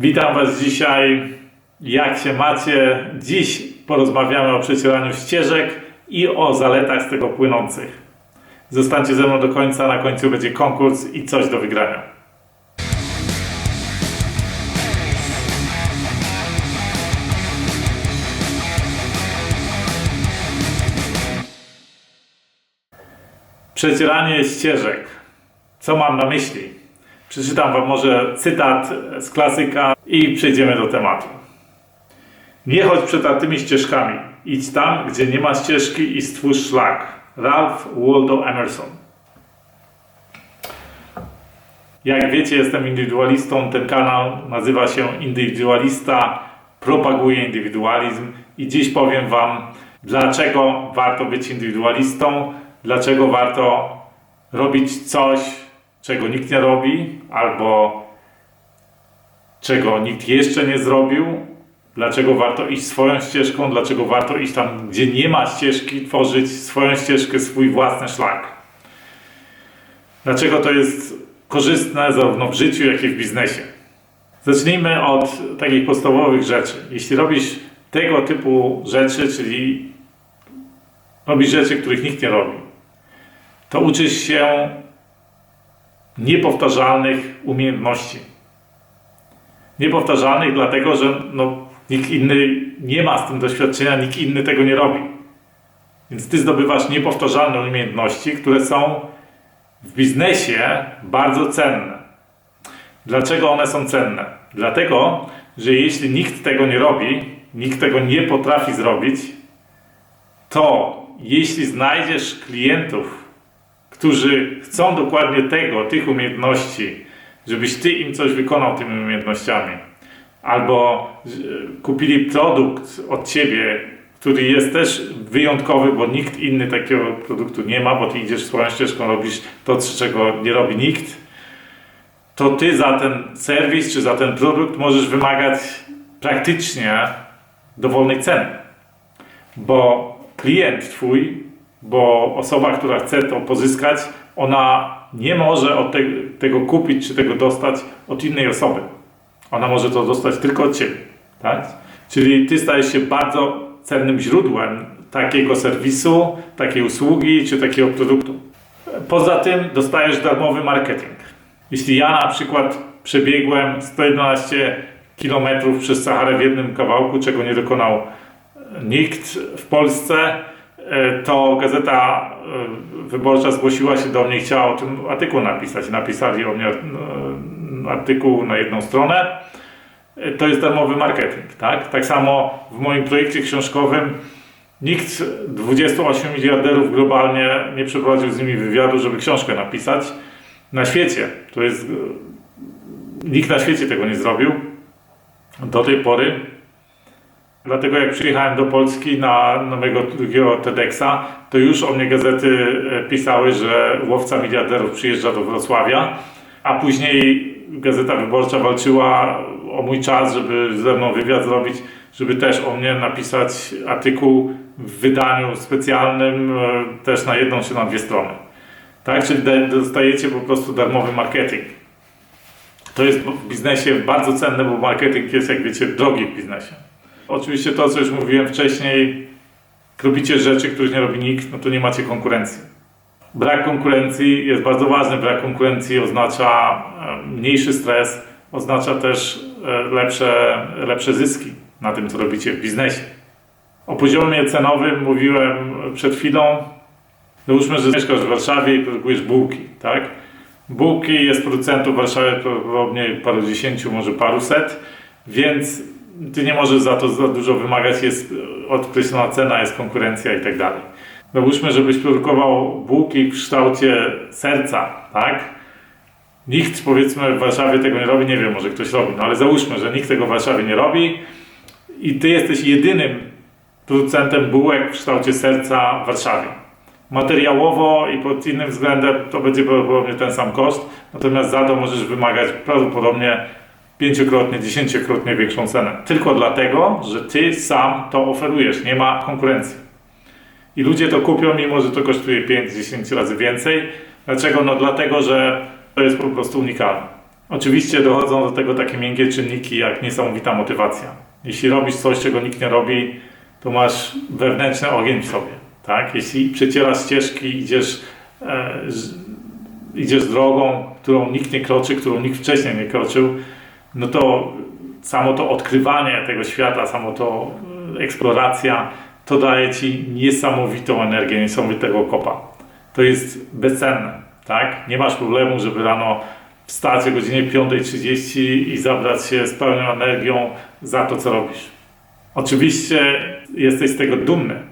Witam Was dzisiaj. Jak się macie? Dziś porozmawiamy o przecieraniu ścieżek i o zaletach z tego płynących. Zostańcie ze mną do końca, na końcu będzie konkurs i coś do wygrania. Przecieranie ścieżek. Co mam na myśli? Przeczytam Wam może cytat z klasyka i przejdziemy do tematu. Nie chodź przetartymi ścieżkami. Idź tam, gdzie nie ma ścieżki i stwórz szlak. Ralph Waldo Emerson. Jak wiecie, jestem indywidualistą. Ten kanał nazywa się Indywidualista, propaguje indywidualizm i dziś powiem Wam, dlaczego warto być indywidualistą, dlaczego warto robić coś, czego nikt nie robi, albo czego nikt jeszcze nie zrobił, dlaczego warto iść swoją ścieżką, dlaczego warto iść tam, gdzie nie ma ścieżki, tworzyć swoją ścieżkę, swój własny szlak. Dlaczego to jest korzystne zarówno w życiu, jak i w biznesie. Zacznijmy od takich podstawowych rzeczy. Jeśli robisz tego typu rzeczy, czyli robisz rzeczy, których nikt nie robi, to uczysz się niepowtarzalnych umiejętności. Niepowtarzalnych dlatego, że no, nikt inny nie ma z tym doświadczenia, nikt inny tego nie robi. Więc ty zdobywasz niepowtarzalne umiejętności, które są w biznesie bardzo cenne. Dlaczego one są cenne? Dlatego, że jeśli nikt tego nie robi, nikt tego nie potrafi zrobić, to jeśli znajdziesz klientów, którzy chcą dokładnie tego, tych umiejętności, żebyś ty im coś wykonał tymi umiejętnościami, albo y, kupili produkt od ciebie, który jest też wyjątkowy, bo nikt inny takiego produktu nie ma, bo ty idziesz swoją ścieżką, robisz to, czego nie robi nikt, to ty za ten serwis czy za ten produkt możesz wymagać praktycznie dowolnej ceny. Bo klient twój, bo osoba, która chce to pozyskać, ona nie może od te, tego kupić czy tego dostać od innej osoby. Ona może to dostać tylko od ciebie. Tak? Czyli ty stajesz się bardzo cennym źródłem takiego serwisu, takiej usługi czy takiego produktu. Poza tym dostajesz darmowy marketing. Jeśli ja na przykład przebiegłem 111 km przez Saharę w jednym kawałku, czego nie dokonał nikt w Polsce, e, to Gazeta e, Wyborcza zgłosiła się do mnie chciała o tym artykuł napisać. Napisali o mnie e, artykuł na jedną stronę. To jest darmowy marketing. Tak, tak samo w moim projekcie książkowym nikt 28 miliarderów globalnie nie przeprowadził z nimi wywiadu, żeby książkę napisać. Na świecie, to jest nikt na świecie tego nie zrobił do tej pory. Dlatego jak przyjechałem do Polski na, mojego drugiego TEDxa, to już o mnie gazety pisały, że łowca miliarderów przyjeżdża do Wrocławia, a później Gazeta Wyborcza walczyła o mój czas, żeby ze mną wywiad zrobić, żeby też o mnie napisać artykuł w wydaniu specjalnym, też na jedną czy na dwie strony. Tak? Czyli dostajecie po prostu darmowy marketing. To jest w biznesie bardzo cenne, bo marketing jest, jak wiecie, drogi w biznesie. Oczywiście to, co już mówiłem wcześniej, robicie rzeczy, których nie robi nikt, no to nie macie konkurencji. Brak konkurencji jest bardzo ważny. Brak konkurencji oznacza mniejszy stres, oznacza też lepsze, lepsze zyski na tym, co robicie w biznesie. O poziomie cenowym mówiłem przed chwilą. Załóżmy, że mieszkasz w Warszawie i produkujesz bułki, tak? Bułki jest producentów w Warszawie prawdopodobnie paru dziesięciu, może paruset, więc ty nie możesz za to za dużo wymagać, jest określona cena, jest konkurencja i tak dalej. Załóżmy, żebyś produkował bułki w kształcie serca, tak? Nikt powiedzmy w Warszawie tego nie robi, nie wiem, może ktoś robi, no ale załóżmy, że nikt tego w Warszawie nie robi i ty jesteś jedynym producentem bułek w kształcie serca w Warszawie. Materiałowo i pod innym względem to będzie prawdopodobnie ten sam koszt, natomiast za to możesz wymagać prawdopodobnie pięciokrotnie, dziesięciokrotnie większą cenę. Tylko dlatego, że ty sam to oferujesz, nie ma konkurencji. I ludzie to kupią, mimo że to kosztuje 5-10 razy więcej. Dlaczego? No dlatego, że to jest po prostu unikalne. Oczywiście dochodzą do tego takie miękkie czynniki jak niesamowita motywacja. Jeśli robisz coś, czego nikt nie robi, to masz wewnętrzny ogień w sobie. Tak? Jeśli przecierasz ścieżki, idziesz, e, idziesz drogą, którą nikt nie kroczy, którą nikt wcześniej nie kroczył, no to samo to odkrywanie tego świata, samo to e, eksploracja, to daje ci niesamowitą energię, niesamowitego kopa. To jest bezcenne, tak? Nie masz problemu, żeby rano wstać o godzinie 5.30 i zabrać się z pełną energią za to, co robisz. Oczywiście jesteś z tego dumny,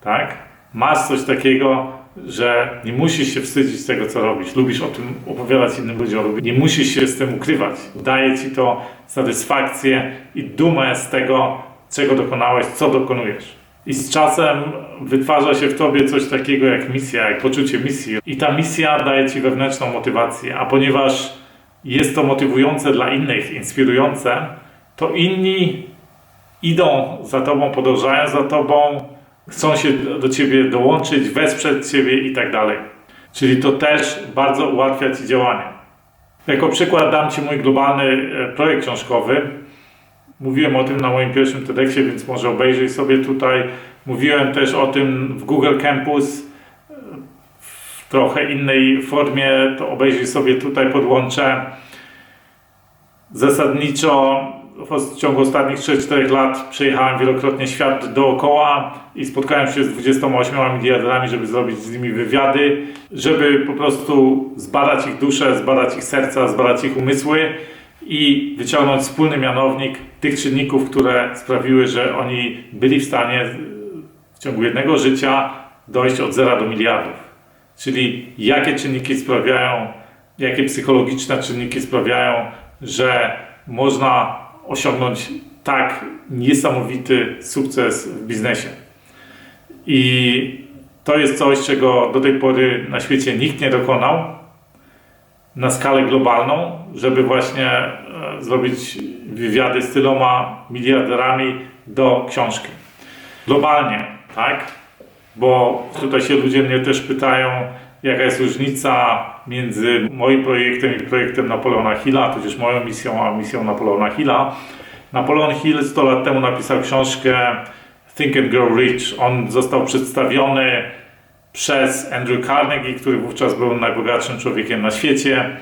tak? Masz coś takiego, że nie musisz się wstydzić tego, co robisz. Lubisz o tym opowiadać innym ludziom. Nie musisz się z tym ukrywać. Daje ci to satysfakcję i dumę z tego, czego dokonałeś, co dokonujesz. I z czasem wytwarza się w tobie coś takiego jak misja, jak poczucie misji. I ta misja daje ci wewnętrzną motywację. A ponieważ jest to motywujące dla innych, inspirujące, to inni idą za tobą, podążają za tobą, chcą się do ciebie dołączyć, wesprzeć ciebie i tak dalej. Czyli to też bardzo ułatwia ci działanie. Jako przykład dam ci mój globalny e, projekt książkowy. Mówiłem o tym na moim pierwszym TEDxie, więc może obejrzyj sobie tutaj. Mówiłem też o tym w Google Campus e, w trochę innej formie, to obejrzyj sobie tutaj, podłączę. Zasadniczo w ciągu ostatnich 3-4 lat przejechałem wielokrotnie świat dookoła i spotkałem się z 28 miliardami, żeby zrobić z nimi wywiady, żeby po prostu zbadać ich duszę, zbadać ich serca, zbadać ich umysły i wyciągnąć wspólny mianownik tych czynników, które sprawiły, że oni byli w stanie w ciągu jednego życia dojść od zera do miliardów. Czyli jakie czynniki sprawiają, jakie psychologiczne czynniki sprawiają, że można osiągnąć tak niesamowity sukces w biznesie. I to jest coś, czego do tej pory na świecie nikt nie dokonał na skalę globalną, żeby właśnie e, zrobić wywiady z tyloma miliarderami do książki. Globalnie, tak? Bo tutaj się ludzie mnie też pytają, jaka jest różnica między moim projektem i projektem Napoleona Hilla, tudzież moją misją, a misją Napoleona Hilla. Napoleon Hill 100 lat temu napisał książkę Think and Grow Rich. On został przedstawiony przez Andrew Carnegie, który wówczas był najbogatszym człowiekiem na świecie.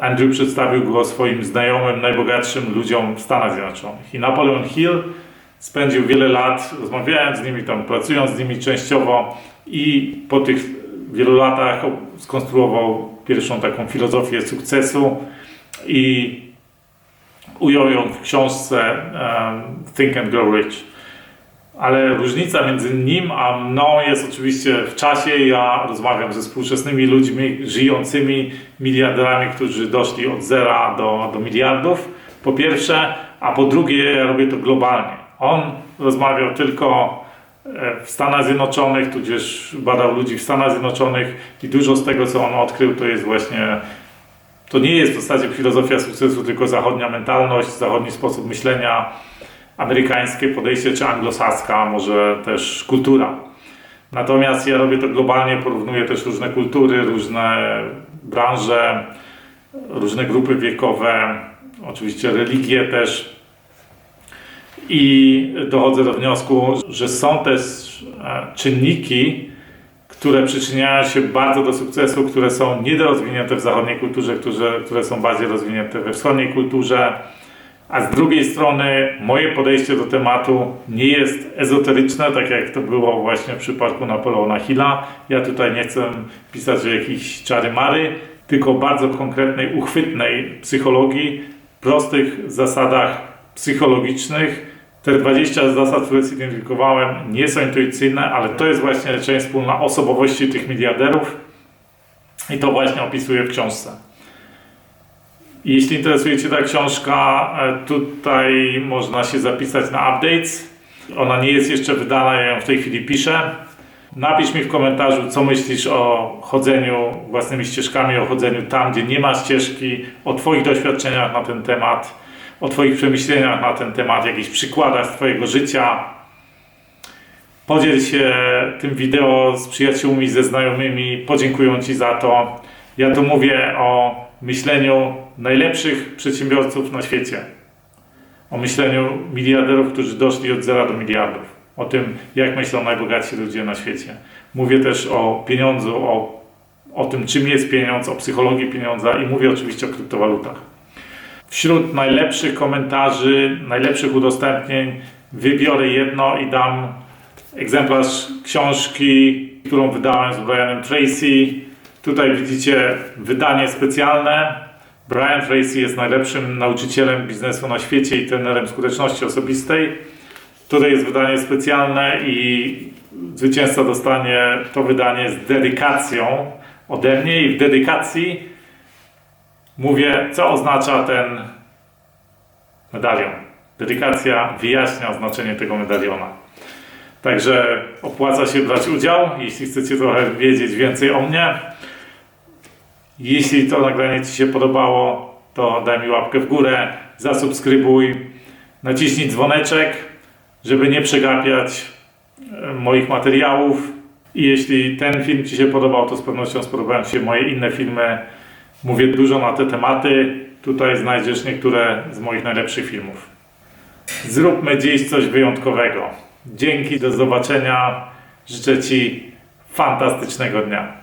Andrew przedstawił go swoim znajomym, najbogatszym ludziom w Stanach Zjednoczonych. I Napoleon Hill spędził wiele lat rozmawiając z nimi, tam pracując z nimi częściowo i po tych wielu latach skonstruował pierwszą taką filozofię sukcesu i ujął ją w książce Think and Grow Rich. Ale różnica między nim a mną jest oczywiście w czasie. Ja rozmawiam ze współczesnymi ludźmi, żyjącymi miliarderami, którzy doszli od zera do, do miliardów, po pierwsze, a po drugie, ja robię to globalnie. On rozmawiał tylko w Stanach Zjednoczonych, tudzież badał ludzi w Stanach Zjednoczonych i dużo z tego, co on odkrył, to jest właśnie to nie jest w zasadzie filozofia sukcesu, tylko zachodnia mentalność, zachodni sposób myślenia, amerykańskie podejście czy anglosaska, może też kultura. Natomiast ja robię to globalnie, porównuję też różne kultury, różne branże, różne grupy wiekowe, oczywiście religie też. I dochodzę do wniosku, że są też e, czynniki, które przyczyniają się bardzo do sukcesu, które są niedorozwinięte w zachodniej kulturze, które, które są bardziej rozwinięte we wschodniej kulturze. A z drugiej strony moje podejście do tematu nie jest ezoteryczne, tak jak to było właśnie w przypadku Napoleona Hilla. Ja tutaj nie chcę pisać o jakichś czary-mary, tylko bardzo konkretnej, uchwytnej psychologii, prostych zasadach psychologicznych, te 20 zasad, które zidentyfikowałem, nie są intuicyjne, ale to jest właśnie część wspólna osobowości tych miliarderów i to właśnie opisuję w książce. Jeśli interesuje Cię ta książka, e, tutaj można się zapisać na updates. Ona nie jest jeszcze wydana, ja ją w tej chwili piszę. Napisz mi w komentarzu, co myślisz o chodzeniu własnymi ścieżkami, o chodzeniu tam, gdzie nie ma ścieżki, o Twoich doświadczeniach na ten temat o Twoich przemyśleniach na ten temat, jakichś przykładach z Twojego życia. Podziel się tym wideo z przyjaciółmi, ze znajomymi, podziękują Ci za to. Ja tu mówię o myśleniu najlepszych przedsiębiorców na świecie. O myśleniu miliarderów, którzy doszli od zera do miliardów. O tym, jak myślą najbogatsi ludzie na świecie. Mówię też o pieniądzu, o, o tym, czym jest pieniądz, o psychologii pieniądza i mówię oczywiście o kryptowalutach. Wśród najlepszych komentarzy, najlepszych udostępnień wybiorę jedno i dam egzemplarz książki, którą wydałem z Brianem Tracy. Tutaj widzicie wydanie specjalne. Brian Tracy jest najlepszym nauczycielem biznesu na świecie i trenerem skuteczności osobistej. Tutaj jest wydanie specjalne i zwycięzca dostanie to wydanie z dedykacją ode mnie i w dedykacji mówię, co oznacza ten medalion. Dedykacja wyjaśnia znaczenie tego medaliona. Także opłaca się brać udział, jeśli chcecie trochę wiedzieć więcej o mnie. Jeśli to nagranie Ci się podobało, to daj mi łapkę w górę, zasubskrybuj, naciśnij dzwoneczek, żeby nie przegapiać e, moich materiałów. I jeśli ten film Ci się podobał, to z pewnością spodobają się moje inne filmy. Mówię dużo na te tematy. Tutaj znajdziesz niektóre z moich najlepszych filmów. Zróbmy dziś coś wyjątkowego. Dzięki, do zobaczenia. Życzę Ci fantastycznego dnia.